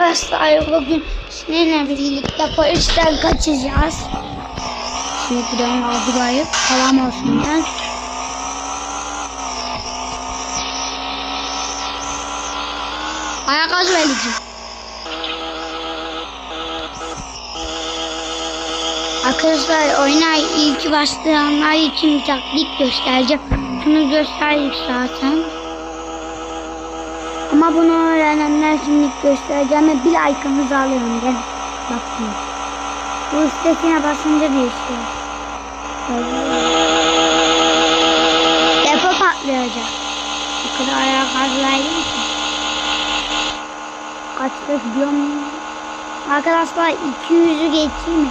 Arkadaşlar bugün sizinle birlikte polisten kaçacağız. Şimdi buradan aldılayıp salam olsun ben. Ayak az verici. Arkadaşlar oyuna ilk başlayanlar için bir taktik göstereceğim. Şunu gösterdik zaten. Ama bunu öğrenenler şimdi göstereceğim ve bir like'ınızı alıyorum gel. Baksın. Bu üsttekine basınca şey. Depo patlayacak. Bu kadar ayağa kazılaydım ki. Kaçta gidiyorum. Arkadaşlar 200'ü geçeyim mi?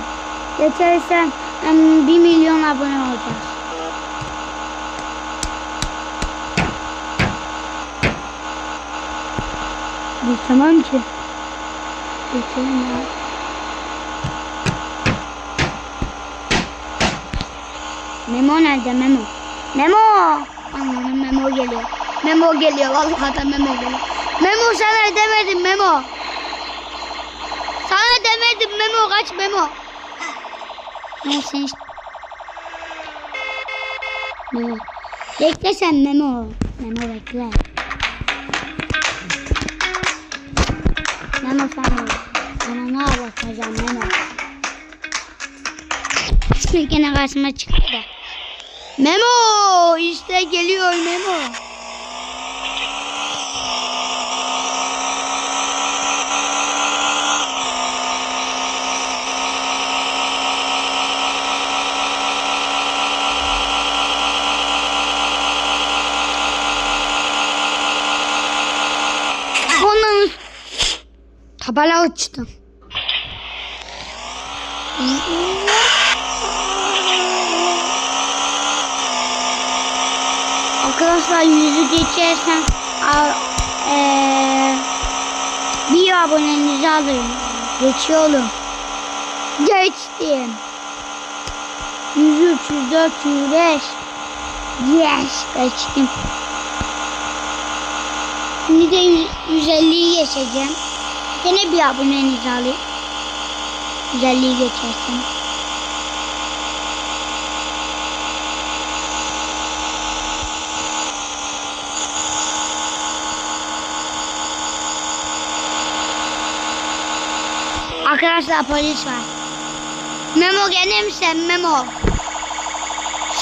Geçersem em, 1 milyon abone olacağız. Geçemem ki. Geçemem ya. Memo nerede Memo? Memo! Anladım Memo geliyor. Memo geliyor. Vallahi da Memo geliyor. Memo sana demedim Memo. Sana demedim Memo kaç Memo. Neyse işte. Memo. Bekle sen Memo. Memo bekle. Şimdi gene karşıma çıktı da. Memo işte geliyor Memo. Onun tabela. Arkadaşlar yüzü geçersen a- eee, bir abonenizi alırım. Geçiyorum. Geçtim. 103, 104, 105. Yes, geçtim. Şimdi de 100 150'yi geçeceğim. Gene bir abonenizi alayım. 150'yi geçersen. Arkadaşlar polis var. Memo gene mi sen Memo?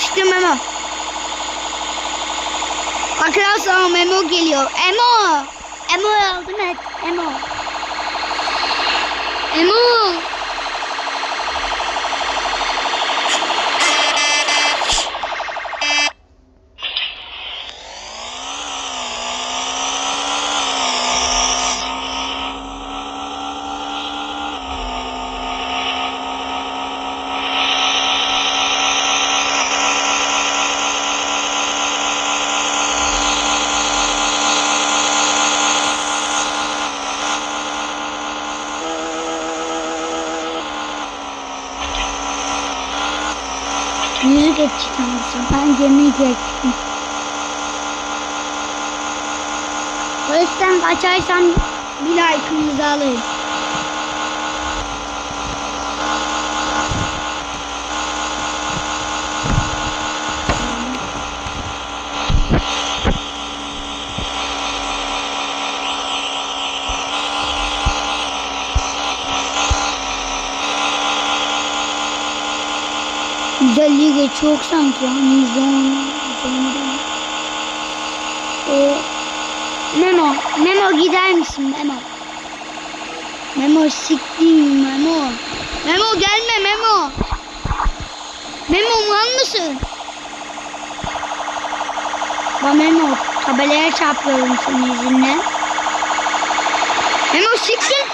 Çıktı Memo. Arkadaşlar Memo geliyor. Emo. Emo yardım et. Emo. Emo. Sanırsam. Ben gemiyi geçtim. Polisten kaçarsam bir like'ınızı alırım. Güzelliği geçiyor sanki. Yani değil. O Memo, Memo gider misin Memo? Memo siktim Memo. Memo gelme Memo. Memo mal mısın? Ba Memo tabelaya çarpıyorum senin yüzünden. Memo siktir